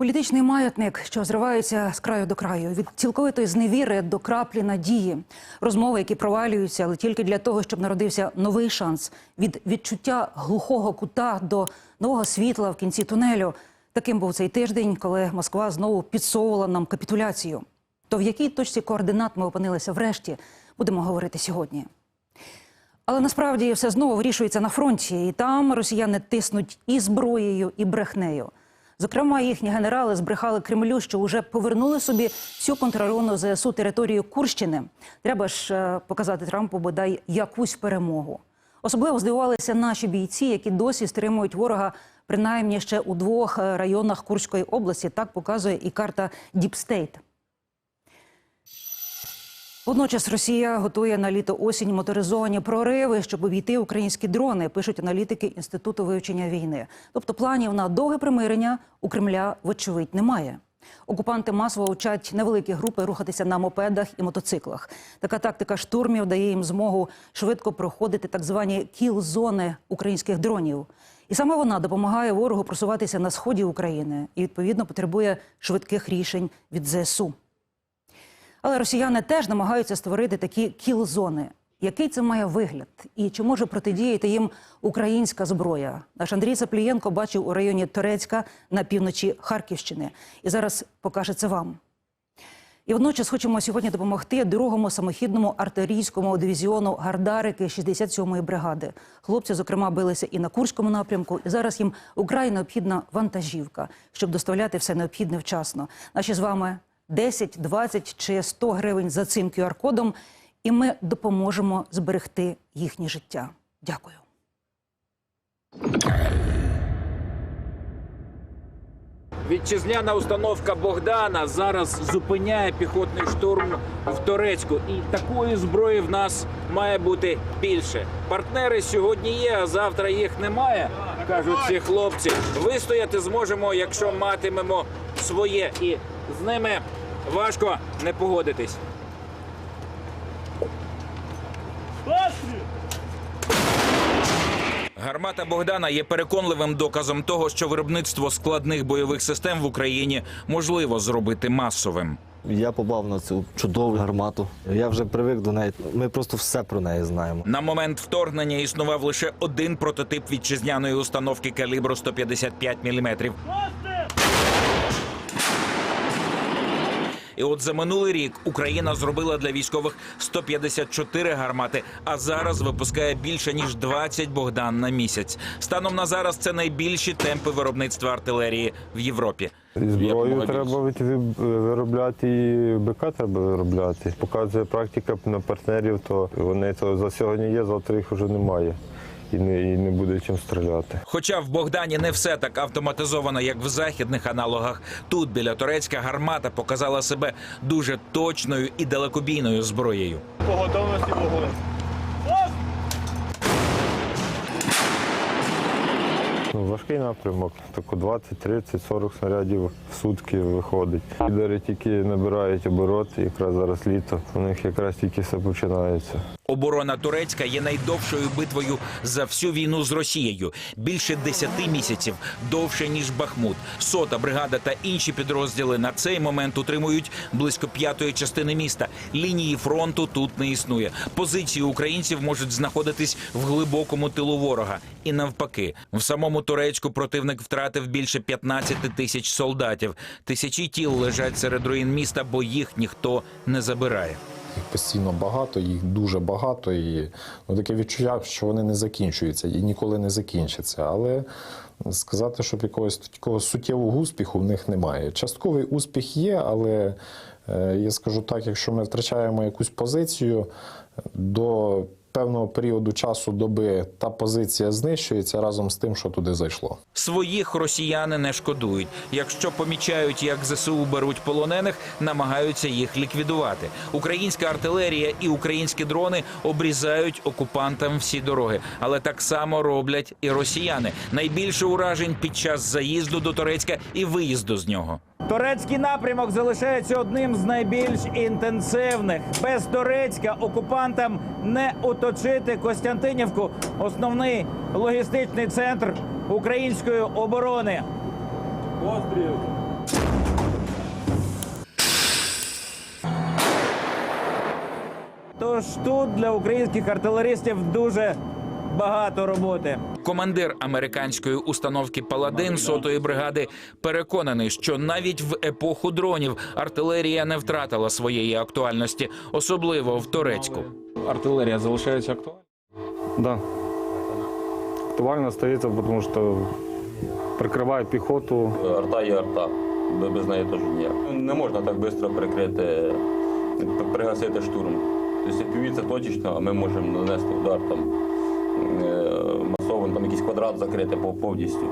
Політичний маятник, що зривається з краю до краю, від цілковитої зневіри до краплі надії, розмови, які провалюються, але тільки для того, щоб народився новий шанс від відчуття глухого кута до нового світла в кінці тунелю. Таким був цей тиждень, коли Москва знову підсовувала нам капітуляцію. То в якій точці координат ми опинилися врешті, будемо говорити сьогодні. Але насправді все знову вирішується на фронті, і там росіяни тиснуть і зброєю, і брехнею. Зокрема, їхні генерали збрехали Кремлю, що вже повернули собі всю контрольовану ЗСУ територію Курщини. Треба ж е, показати Трампу бодай якусь перемогу. Особливо здивувалися наші бійці, які досі стримують ворога принаймні ще у двох е, районах Курської області. Так показує і карта Діпстейт. Водночас Росія готує на літо осінь моторизовані прориви, щоб обійти українські дрони, пишуть аналітики інституту вивчення війни. Тобто планів на довге примирення у Кремля вочевидь немає. Окупанти масово учать невеликі групи рухатися на мопедах і мотоциклах. Така тактика штурмів дає їм змогу швидко проходити так звані кіл-зони українських дронів. І саме вона допомагає ворогу просуватися на сході України і відповідно потребує швидких рішень від ЗСУ. Але росіяни теж намагаються створити такі кіл-зони. Який це має вигляд? І чи може протидіяти їм українська зброя? Наш Андрій Саплієнко бачив у районі Торецька на півночі Харківщини. І зараз покаже це вам. І водночас хочемо сьогодні допомогти другому самохідному артилерійському дивізіону Гардарики 67-ї бригади. Хлопці, зокрема, билися і на Курському напрямку. І зараз їм украй необхідна вантажівка, щоб доставляти все необхідне вчасно. Наші з вами 10, 20 чи 100 гривень за цим QR-кодом, і ми допоможемо зберегти їхнє життя. Дякую. Вітчизняна установка Богдана зараз зупиняє піхотний штурм в Торецьку. І такої зброї в нас має бути більше. Партнери сьогодні є, а завтра їх немає. кажуть ці хлопці. Вистояти зможемо, якщо матимемо своє, і з ними важко не погодитись. Гармата Богдана є переконливим доказом того, що виробництво складних бойових систем в Україні можливо зробити масовим. Я попав на цю чудову гармату. Я вже привик до неї. Ми просто все про неї знаємо. На момент вторгнення існував лише один прототип вітчизняної установки калібру 155 мм. І от за минулий рік Україна зробила для військових 154 гармати, а зараз випускає більше ніж 20 Богдан на місяць. Станом на зараз це найбільші темпи виробництва артилерії в Європі. І зброю треба від- виробляти, і БК треба виробляти. Показує практика на партнерів, то вони то за сьогодні є, завтра їх вже немає. І не, і не буде чим стріляти. Хоча в Богдані не все так автоматизовано, як в західних аналогах. Тут біля турецька гармата показала себе дуже точною і далекобійною зброєю. По готовності вогонь. Ну, важкий напрямок, тако 20, 30, 40 снарядів в сутки виходить. Лідери тільки набирають обороти, якраз зараз літо. У них якраз тільки все починається. Оборона Турецька є найдовшою битвою за всю війну з Росією. Більше 10 місяців довше ніж Бахмут. Сота бригада та інші підрозділи на цей момент утримують близько п'ятої частини міста. Лінії фронту тут не існує. Позиції українців можуть знаходитись в глибокому тилу ворога. І навпаки, в самому Турецьку противник втратив більше 15 тисяч солдатів. Тисячі тіл лежать серед руїн міста, бо їх ніхто не забирає. Їх постійно багато, їх дуже багато, і ну, таке відчуття, що вони не закінчуються і ніколи не закінчаться. Але сказати, щоб якогось такого суттєвого успіху в них немає. Частковий успіх є, але е, я скажу так, якщо ми втрачаємо якусь позицію до певного періоду часу доби та позиція знищується разом з тим, що туди зайшло. Своїх росіяни не шкодують. Якщо помічають, як ЗСУ беруть полонених, намагаються їх ліквідувати. Українська артилерія і українські дрони обрізають окупантам всі дороги, але так само роблять і росіяни. Найбільше уражень під час заїзду до Турецька і виїзду з нього. Турецький напрямок залишається одним з найбільш інтенсивних. Без Турецька окупантам не оточити Костянтинівку, основний логістичний центр української оборони. Постріл. Тож тут для українських артилеристів дуже багато роботи. Командир американської установки Паладин сотої бригади переконаний, що навіть в епоху дронів артилерія не втратила своєї актуальності, особливо в Торецьку. Артилерія залишається актуальною? Да. Актуально остается, потому что прикрывает пехоту. Арта є арта. Бе- Без неї теж ніяк. Не можна так швидко прикрити, пригасити штурм. Тобто це точечно, а ми можемо нанести удар там масово, там якийсь квадрат закрити пов- повністю.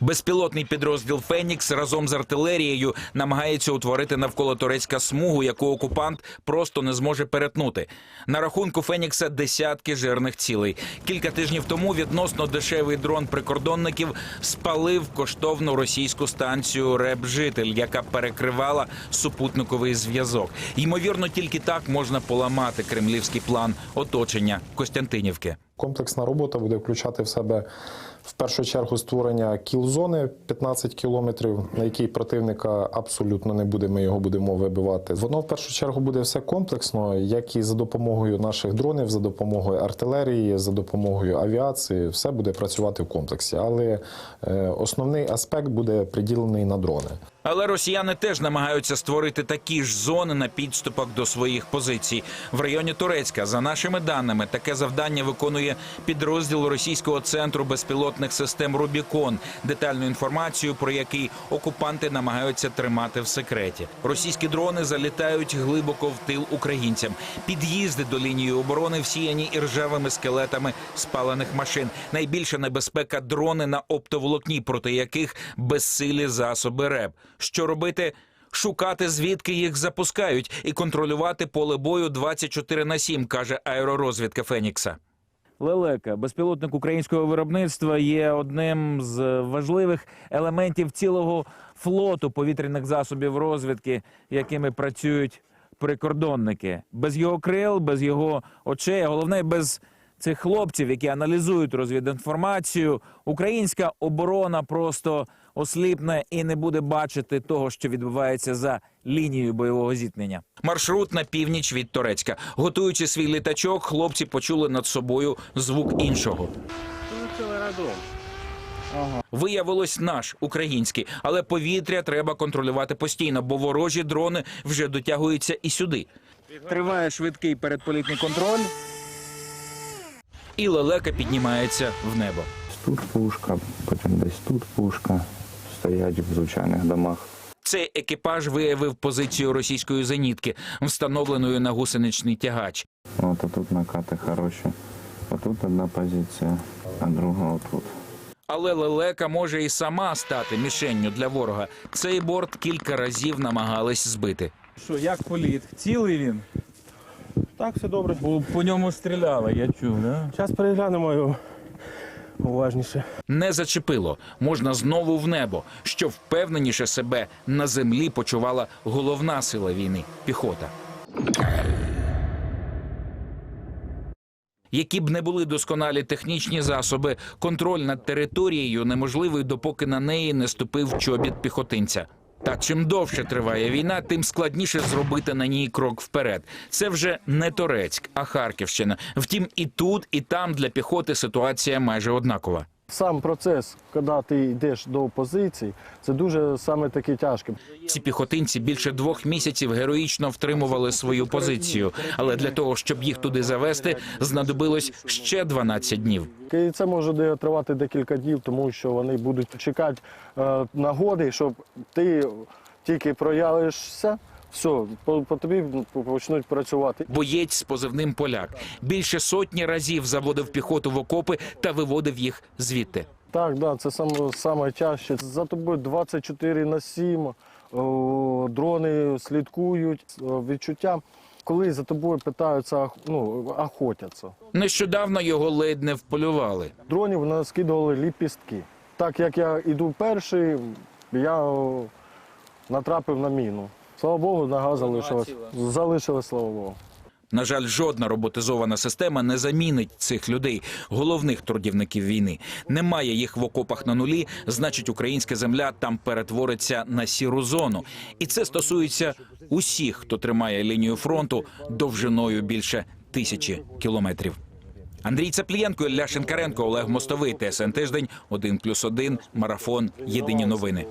Безпілотний підрозділ Фенікс разом з артилерією намагається утворити навколо Турецька смугу, яку окупант просто не зможе перетнути. На рахунку Фенікса десятки жирних цілей. Кілька тижнів тому відносно дешевий дрон прикордонників спалив коштовну російську станцію Реб-Житель, яка перекривала супутниковий зв'язок. Ймовірно, тільки так можна поламати кремлівський план оточення Костянтинівки. Комплексна робота буде включати в себе в першу чергу створення кіл-зони 15 кілометрів, на якій противника абсолютно не буде. Ми його будемо вибивати. Воно в першу чергу буде все комплексно, як і за допомогою наших дронів, за допомогою артилерії, за допомогою авіації. Все буде працювати в комплексі. Але е, основний аспект буде приділений на дрони. Але росіяни теж намагаються створити такі ж зони на підступах до своїх позицій. В районі Турецька, за нашими даними, таке завдання виконує підрозділ російського центру безпілотних систем Рубікон, детальну інформацію про який окупанти намагаються тримати в секреті. Російські дрони залітають глибоко в тил українцям. Під'їзди до лінії оборони всіяні іржавими скелетами спалених машин. Найбільша небезпека дрони на оптоволокні, проти яких безсилі засоби РЕБ. Що робити? Шукати звідки їх запускають і контролювати поле бою 24 на 7, каже аеророзвідка Фенікса. Лелека, безпілотник українського виробництва, є одним з важливих елементів цілого флоту повітряних засобів розвідки, якими працюють прикордонники. Без його крил, без його очей, а головне без цих хлопців, які аналізують розвідінформацію, українська оборона просто осліпне і не буде бачити того, що відбувається за лінією бойового зіткнення. Маршрут на північ від Торецька. Готуючи свій літачок, хлопці почули над собою звук іншого. Виявилось наш український, але повітря треба контролювати постійно, бо ворожі дрони вже дотягуються і сюди. Триває швидкий передполітний контроль. І лелека піднімається в небо. Тут пушка, потім десь тут пушка. Стоять в звичайних домах. Цей екіпаж виявив позицію російської зенітки, встановленою на гусеничний тягач. От тут накати хороші. Отут одна позиція, а друга отут. Але лелека може і сама стати мішенню для ворога. Цей борт кілька разів намагались збити. Що, як політ? Цілий він? Так, все добре. Бо по ньому стріляли, я чув, да? Зараз переглянемо його уважніше. Не зачепило. Можна знову в небо. Що впевненіше себе на землі почувала головна сила війни піхота. Які б не були досконалі технічні засоби, контроль над територією неможливий, допоки на неї не ступив чобіт піхотинця. Та чим довше триває війна, тим складніше зробити на ній крок вперед. Це вже не Торецьк, а Харківщина. Втім, і тут, і там для піхоти ситуація майже однакова. Сам процес, коли ти йдеш до позиції, це дуже саме таки тяжке. Ці піхотинці більше двох місяців героїчно втримували свою позицію, але для того, щоб їх туди завести, знадобилось ще 12 днів. І це може тривати декілька днів, тому що вони будуть чекати е, нагоди, щоб ти тільки проявишся, все, по, по тобі почнуть працювати. Боєць з позивним поляк більше сотні разів заводив піхоту в окопи та виводив їх звідти. Так, да, це саме, саме тяжче. За тобою 24 на 7, о, дрони слідкують, о, відчуття. Коли за тобою питаються, ну, охотяться. Нещодавно його ледь не вполювали. Дронів наскидували ліпістки. Так як я йду перший, я о, натрапив на міну. Слава Богу, нога залишилась. Залишилась, слава Богу. На жаль, жодна роботизована система не замінить цих людей, головних трудівників війни. Немає їх в окопах на нулі. Значить, українська земля там перетвориться на сіру зону, і це стосується усіх, хто тримає лінію фронту довжиною більше тисячі кілометрів. Андрій Цаплієнко, Ілля Шинкаренко, Олег Мостовий, ТСН Тиждень, 1+,1, Марафон. Єдині новини.